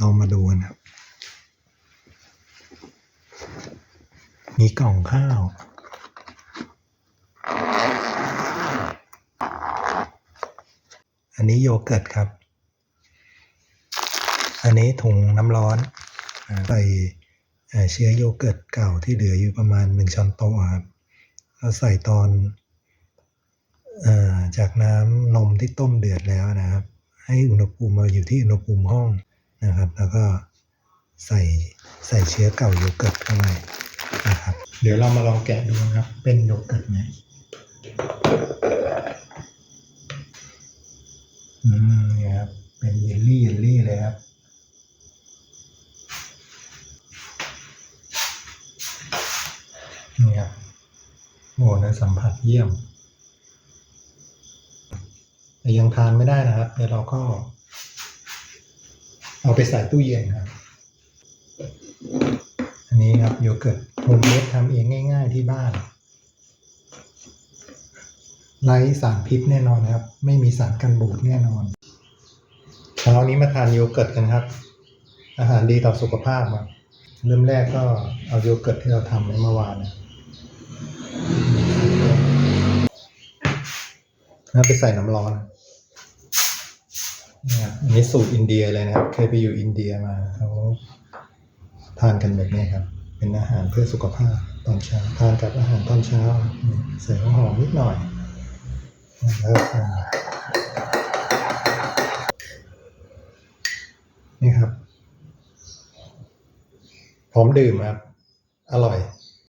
ลองมาดูกันครับ มีกล่องข้าว อันนี้โยเกิร์ตครับ อันนี้ถุงน้ำร้อนใส่เชื้อโยเกิร์ตเก่าที่เหลืออยู่ประมาณหนึ่งช้อนโต๊ะครับแล้วใส่ตอนอ่อจากน้ำนมที่ต้มเดือดแล้วนะครับ ให้อุณหภูมิมาอยู่ที่อุณหภูมิห้อง นะครับ แล้วก็ใส่ใส่เชื้อเก่าโยเกิร์ตเข้าไปนะครับ เดี๋ยวเรามาลองแกะดูนะครับ เป็นโยเกิร์ตไหมอืมนี่ครับ เป็นเยลลี่เยลลี่เลยครับนี่ครับโอ้เนื้อสัมผัสเยี่ยม แต่ยังทานไม่ได้นะครับ เดี๋ยวเราก็ เอาไปใส่ตู้เย็นครับ อันนี้ครับโยเกิร์ตโฮมเมดทำเองง่ายๆที่บ้าน ไร้สารพิษแน่นอนนะครับ ไม่มีสารกันบูดแน่นอนเช้านี้มาทานโยเกิร์ตกันครับ อาหารดีต่อสุขภาพครับเริ่มแรกก็เอาโยเกิร์ตที่เราทำไว้เมื่อวานนะแล้วไปใส่น้ำร้อน นะครับอันนี้สูตรอินเดียเลยนะครับ เคยไปอยู่อินเดียมาเขาทานกันแบบนี้ครับ เป็นอาหารเพื่อสุขภาพตอนเช้าทานกับอาหารตอนเช้าใส่หัวหอมนิดหน่อยแล้วนี่ครับ พร้อมดื่มครับ อร่อย